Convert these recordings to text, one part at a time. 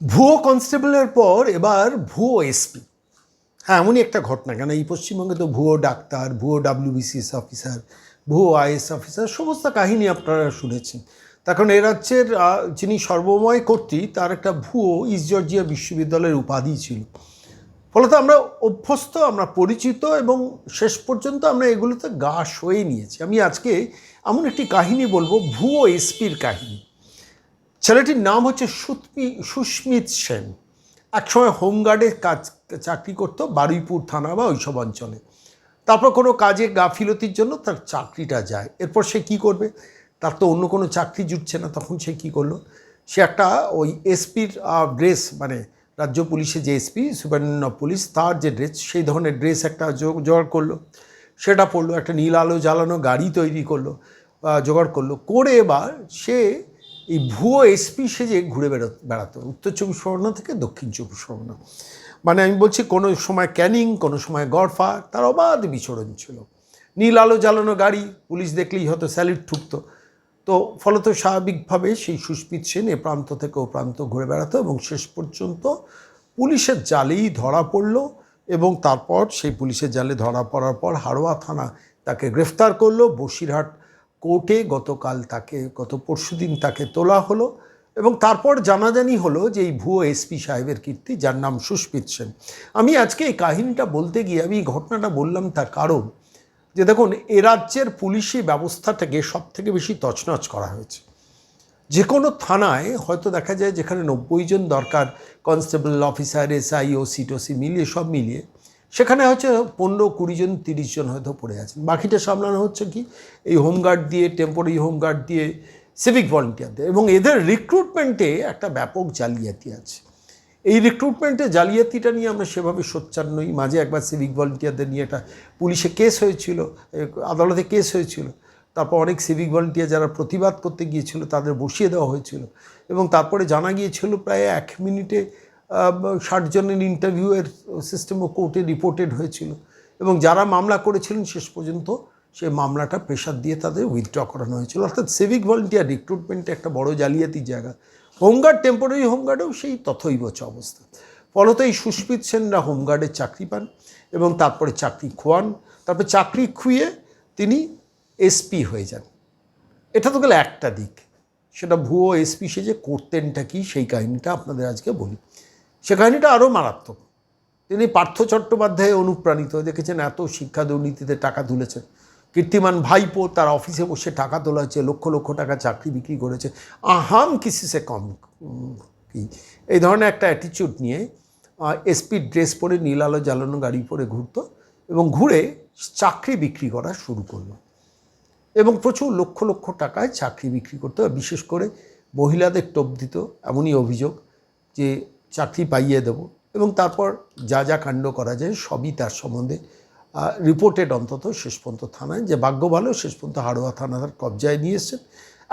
ভুয়ো কনস্টেবলের পর এবার ভুয়ো এসপি। হ্যাঁ এমনই একটা ঘটনা। কেন এই পশ্চিমবঙ্গে তো ভুয়ো ডাক্তার, ভুয়ো ডাব্লিউবিসিএস অফিসার, ভুয়ো আইএস অফিসার, সমস্ত কাহিনী আপনারা শুনেছেন। তার কারণ এ রাজ্যের যিনি সর্বময় কর্ত্রী তার একটা ভুয়ো ইস্ট জর্জিয়া বিশ্ববিদ্যালয়ের উপাধি ছিল। ফলত আমরা অভ্যস্ত, আমরা পরিচিত এবং শেষ পর্যন্ত আমরা এগুলোতে গা সয়ে নিয়েছি। আমি আজকে এমন একটি কাহিনী বলব, ভুয়ো এসপির কাহিনী। ছেলেটির নাম হচ্ছে সুতমি সুস্মিত সেন। একসময় হোমগার্ডে কাজ, চাকরি করতো বারুইপুর থানা বা ওইসব অঞ্চলে। তারপর কোনো কাজে গাফিলতির জন্য তার চাকরিটা যায়। এরপর সে কি করবে? তার তো অন্য কোনো চাকরি জুটছে না, তখন সে কি করল? সে একটা ওই এসপির ড্রেস মানে রাজ্য পুলিশে যে এসপি, সুপারিনটেন্ডেন্ট অফ পুলিশ, তার যে ড্রেস, সেই ধরনের ড্রেস একটা জোগাড় করল। সেটা পড়ল, একটা নীল আলো জ্বালানো গাড়ি তৈরি করল জোগাড় করল। করে এবার সে এই ভুয়ো এসপি সেজে ঘুরে বেড়া বেড়াতো, উত্তর চব্বিশ পরগনা থেকে দক্ষিণ চব্বিশ পরগনা। মানে আমি বলছি কোনো সময় ক্যানিং, কোনো সময় গড়ফা, তার অবাধ বিচরণ ছিল। নীল আলো জ্বালানো গাড়ি, পুলিশ দেখলেই হয়তো স্যালিড ঠুকতো। তো ফলত স্বাভাবিকভাবে সেই সুস্মিত সেন এ প্রান্ত থেকে ও প্রান্ত ঘুরে বেড়াতো এবং শেষ পর্যন্ত পুলিশের জালেই ধরা পড়ল এবং তারপর সেই পুলিশের জালে ধরা পড়ার পর হাড়োয়া থানা তাকে গ্রেফতার করল, বসিরহাট কোর্টে গতকাল তাকে, গত পরশুদিন তাকে তোলা হলো এবং তারপর জানাজানি হলো যে এই ভুয়ো এসপি সাহেবের কীর্তি, যার নাম সুস্মিত সেন। আমি আজকে এই কাহিনীটা বলতে গিয়ে, আমি এই ঘটনাটা বললাম তার কারণ যে দেখুন, এ রাজ্যের পুলিশি ব্যবস্থাটাকে সব থেকে বেশি তছনছ করা হয়েছে। যে কোনো থানায় হয়তো দেখা যায় যেখানে নব্বই জন দরকার, কনস্টেবল, অফিসার, এসআই ও সিটোসি মিলিয়ে সব মিলিয়ে সেখানে হচ্ছে পনেরো কুড়ি জন, তিরিশ জন হয়তো পড়ে আছেন। বাকিটা সামলানো হচ্ছে কি? এই হোমগার্ড দিয়ে, টেম্পোরারি হোমগার্ড দিয়ে, সিভিক ভলেন্টিয়ারদের। এবং এদের রিক্রুটমেন্টে একটা ব্যাপক জালিয়াতি আছে। এই রিক্রুটমেন্টে জালিয়াতিটা নিয়ে আমরা সেভাবে সোচ্চার নই। মাঝে একবার সিভিক ভলেন্টিয়ারদের নিয়ে একটা পুলিশে কেস হয়েছিল, আদালতে কেস হয়েছিল। তারপর অনেক সিভিক ভলেন্টিয়ার যারা প্রতিবাদ করতে গিয়েছিল, তাদের বসিয়ে দেওয়া হয়েছিল। এবং তারপরে জানা গিয়েছিল প্রায় এক মিনিটে ষাট জনের ইন্টারভিউয়ের সিস্টেমও কোর্টে রিপোর্টেড হয়েছিল। এবং যারা মামলা করেছিলেন, শেষ পর্যন্ত সেই মামলাটা প্রেশার দিয়ে তাদের উইথড্র করানো হয়েছিল। অর্থাৎ সিভিক ভলেন্টিয়ার রিক্রুটমেন্টে একটা বড় জালিয়াতির জায়গা। হোমগার্ড টেম্পোরারি হোমগার্ডেও সেই তথৈবচ অবস্থা। ফলত এই সুস্মিত সেনরা হোমগার্ডের চাকরি পান এবং তারপরে চাকরি খোয়ান। তারপরে চাকরি খুইয়ে তিনি এসপি হয়ে যান। এটা তো গেলে একটা দিক। সেটা ভুয়ো এসপি সে যে করতেনটা কি, সেই কাহিনিটা আপনাদের আজকে বলি। সে কাহিনিটা আরও মারাত্মক। তিনি পার্থ চট্টোপাধ্যায় অনুপ্রাণিত দেখেছেন, এত শিক্ষা দুর্নীতিতে টাকা তুলেছেন। কীর্তিমান ভাইপো তার অফিসে বসে টাকা তোলা হয়েছে লক্ষ লক্ষ টাকা চাকরি বিক্রি করেছে। আহাম কিসি সে কম, কি? এই ধরনের একটা অ্যাটিচিউড নিয়ে এসপি ড্রেস পরে নীল আলো জ্বালানো গাড়ি পরে ঘুরতো এবং ঘুরে চাকরি বিক্রি করা শুরু করল। এবং প্রচুর লক্ষ লক্ষ টাকায় চাকরি বিক্রি করতো, বিশেষ করে মহিলাদের টোপ দিত, এমনই অভিযোগ যে চাকরি পাইয়ে দেব এবং তারপর যা যা কাণ্ড করা যায় সবই তার সম্বন্ধে রিপোর্টেড অন্তত শেষ পর্যন্ত থানায়, যে ভাগ্য ভালো শেষ পর্যন্ত হাড়োয়া থানা তার কবজায় নিয়ে এসছেন।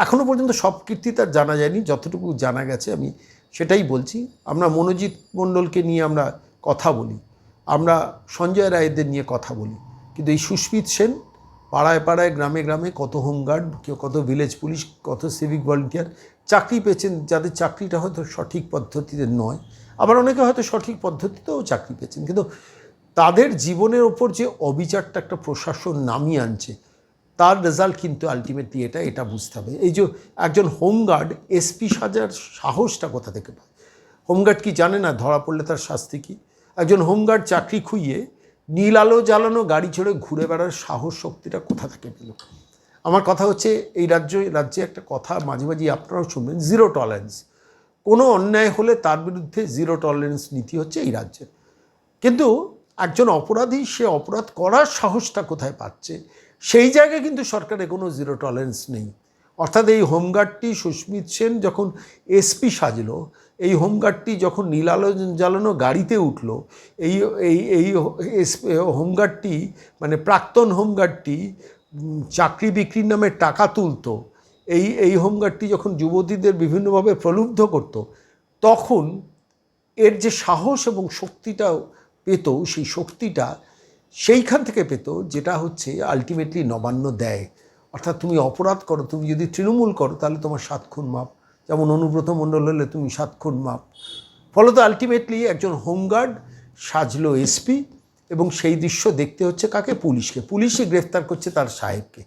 এখনও পর্যন্ত সব কীর্তি তার জানা যায়নি, যতটুকু জানা গেছে আমি সেটাই বলছি। আমরা মনোজিৎ মণ্ডলকে নিয়ে আমরা কথা বলি, আমরা সঞ্জয় রায়দের নিয়ে কথা বলি, কিন্তু এই সুস্মিত সেন পাড়ায় পাড়ায়, গ্রামে গ্রামে কত হোমগার্ড, কেউ কত ভিলেজ পুলিশ, কত সিভিক ভলেন্টিয়ার চাকরি পেয়েছেন, যাদের চাকরিটা হয়তো সঠিক পদ্ধতিতে নয়, আবার অনেকে হয়তো সঠিক পদ্ধতিতেও চাকরি পেয়েছেন, কিন্তু তাদের জীবনের ওপর যে অবিচারটা একটা প্রশাসন নামিয়ে আনছে, তার রেজাল্ট কিন্তু আলটিমেটলি এটা এটা বুঝতে হবে। এই যে একজন হোমগার্ড এসপি সাজার সাহসটা কোথা থেকে পায়? হোমগার্ড কি জানে না ধরা পড়লে তার শাস্তি কী? একজন হোমগার্ড চাকরি খুইয়ে নীল আলো জ্বালানো গাড়ি চড়ে ঘুরে বেড়ার সাহস, শক্তিটা কোথা থেকে পেল? আমার কথা হচ্ছে, এই রাজ্য রাজ্যে একটা কথা মাঝে মাঝে আপনারাও শুনবেন জিরো টলারেন্স কোনো অন্যায় হলে তার বিরুদ্ধে জিরো টলারেন্স নীতি হচ্ছে এই রাজ্যের কিন্তু একজন অপরাধী, সে অপরাধ করার সাহসটা কোথায় পাচ্ছে? সেই জায়গায় কিন্তু সরকারের কোনো জিরো টলারেন্স নেই। অর্থাৎ এই হোমগার্ডটি সুস্মিত সেন যখন এসপি সাজলো, এই হোমগার্ডটি যখন নীলালো জ্বালানো গাড়িতে উঠল, এই এই এই হোমগার্ডটি মানে প্রাক্তন হোমগার্ডটি চাকরি বিক্রির নামে টাকা তুলতো, এই এই হোমগার্ডটি যখন যুবতীদের বিভিন্নভাবে প্রলুব্ধ করত, তখন এর যে সাহস এবং শক্তিটা পেত, সেই শক্তিটা সেইখান থেকে পেত, যেটা হচ্ছে আলটিমেটলি নবান্ন দেয়। অর্থাৎ তুমি অপরাধ করো, তুমি যদি তৃণমূল করো, তাহলে তোমার সাত খুন মাপ। যেমন অনুব্রত মণ্ডল হলে তুমি সাত খুন মাপ। ফলত আলটিমেটলি একজন হোমগার্ড সাজলো এসপি এবং সেই দৃশ্য দেখতে হচ্ছে কাকে? পুলিশকে। পুলিশই গ্রেফতার করছে তার সাহেবকে।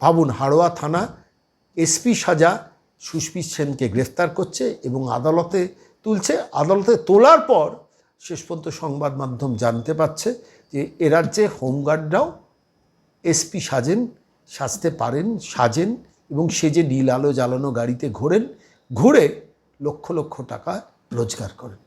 ভাবুন, হাড়োয়া থানা এসপি সাজা সুস্মিত সেনকে গ্রেফতার করছে এবং আদালতে তুলছে। আদালতে তোলার পর শেষ পর্যন্ত সংবাদ মাধ্যম জানতে পারছে যে এ রাজ্যে হোমগার্ডরাও এসপি সাজেন, সাজতে পারেন, সাজেন এবং সে যে নীল আলো জ্বালানো গাড়িতে ঘোরেন, ঘুরে লক্ষ লক্ষ টাকা রোজগার করেন।